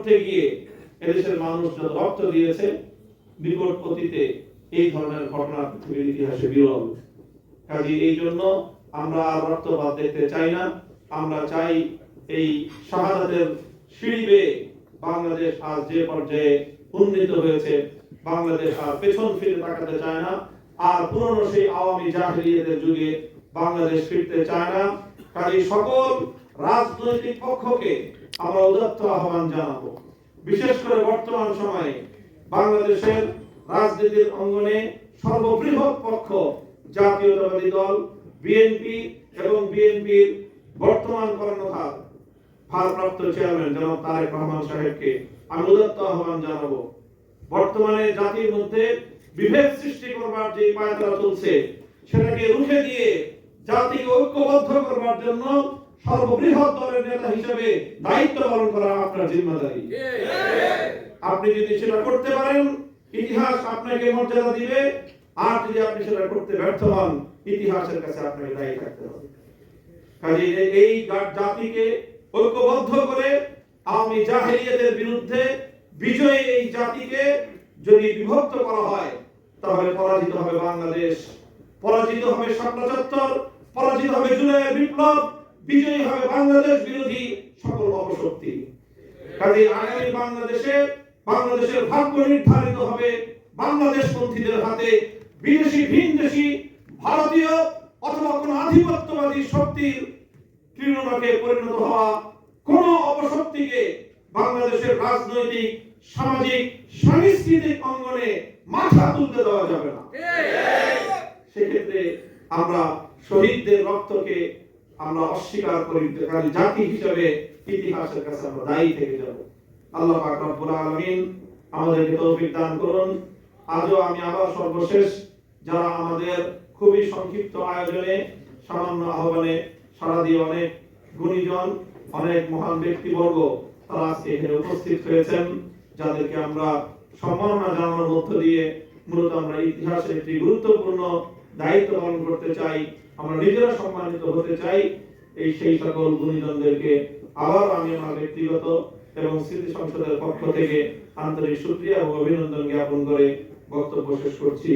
করতে গিয়ে এদেশের মানুষ যত রক্ত দিয়েছে বিকট গতিতে এই ধরনের ঘটনা পৃথিবীর ইতিহাসে বিরল। কাজে এই জন্য আমরা আর রক্তপাত দেখতে চাই না। আমরা চাই এই শাহাদাতের সিঁড়ি বেয়ে বাংলাদেশ আজ যে পর্যায়ে উন্নীত হয়েছে, বাংলাদেশ আর পেছন ফিরে তাকাতে চায় না। আর পুরনো সেই আওয়ামী জাহিলিয়াতের যুগে বাংলাদেশ ফিরতে চায় না। কাজে সকল রাজনৈতিক পক্ষকে আমরা উদাত্ত আহ্বান জানাব। বিশেষ করে বর্তমান সময়ে বাংলাদেশের রাজনীতির অঙ্গনে সর্ববৃহৎ পক্ষ জাতীয়তাবাদী দল, বিএনপি এবং বিএনপির বর্তমান কর্ণধার, ভারপ্রাপ্ত চেয়ারম্যান জনাব তারেক রহমান সাহেবকে আমি উদাত্ত আহ্বান জানাব। বর্তমানে জাতির মধ্যে বিভেদ সৃষ্টি করবার যে পায়তারা চলছে, সেটাকে রুখে দিয়ে জাতিকে ঐক্যবদ্ধ করবার জন্য সর্ববৃহৎ দলের নেতা হিসেবে দায়িত্ব পালন করা আপনার জিম্মাদারি। আপনি যদি সেটা করতে পারেন ইতিহাস আপনাকে মর্যাদা দিবে। আর যদি আপনি সেটা করতে ব্যর্থ হন ইতিহাসের কাছে আপনাকে দায়ী থাকতে হবে। কাজে এই জাতিকে ঐক্যবদ্ধ করে আওয়ামী জাহেলিয়াতের বিরুদ্ধে বিজয়ী এই জাতিকে যদি বিভক্ত করা হয় তাহলে পরাজিত হবে বাংলাদেশ পরাজিত হবে শাপলা চত্বর পরাজিত হবে জুলাইয়ের বিপ্লব। বিজয়ী হবে বাংলাদেশ বিরোধী সকল অপশক্তি। কাজে আগামী বাংলাদেশে বাংলাদেশের ভাগ্য নির্ধারিত হবে বাংলাদেশ পন্থীদের হাতে বিদেশি ভিনদেশি ভারতীয় অথবা কোন আধিপত্যবাদী শক্তির তৃণমূলকে পরিণত হওয়া কোন অপশক্তিকে বাংলাদেশের রাজনৈতিক সামাজিক সাংস্কৃতিক অঙ্গনে মাথা তুলতে দেওয়া যাবে না। সেক্ষেত্রে আমরা শহীদদের রক্তকে আমরা অস্বীকার করি, কারণ জাতি হিসেবে ইতিহাসের কাছে আমরা দায়ী থেকে যাব। আল্লাহ পাক রব্বুল আলামিন আমাদেরকে তৌফিক দান করুন। আজও আমি আবার সর্বশেষ যারা আমাদের খুবই সংক্ষিপ্ত আয়োজনে, সামান্য আহ্বানে সারা দিয়ে অনেক গুণীজন, অনেক মহান ব্যক্তিবর্গ তারা আজকে এখানে উপস্থিত হয়েছেন, যাদেরকে আমরা সম্মাননা জানানোর মধ্য দিয়ে মূলত আমরা ইতিহাসের একটি গুরুত্বপূর্ণ দায়িত্ব পালন করতে চাই। আমরা নিজেরা সম্মানিত হতে চাই। এই সেই সকল গুণীজনদেরকে আবার আমি আমার ব্যক্তিগত এবং স্মৃতি সংসদের পক্ষ থেকে আন্তরিক সুক্রিয়া এবং অভিনন্দন জ্ঞাপন করে বক্তব্য শেষ করছি।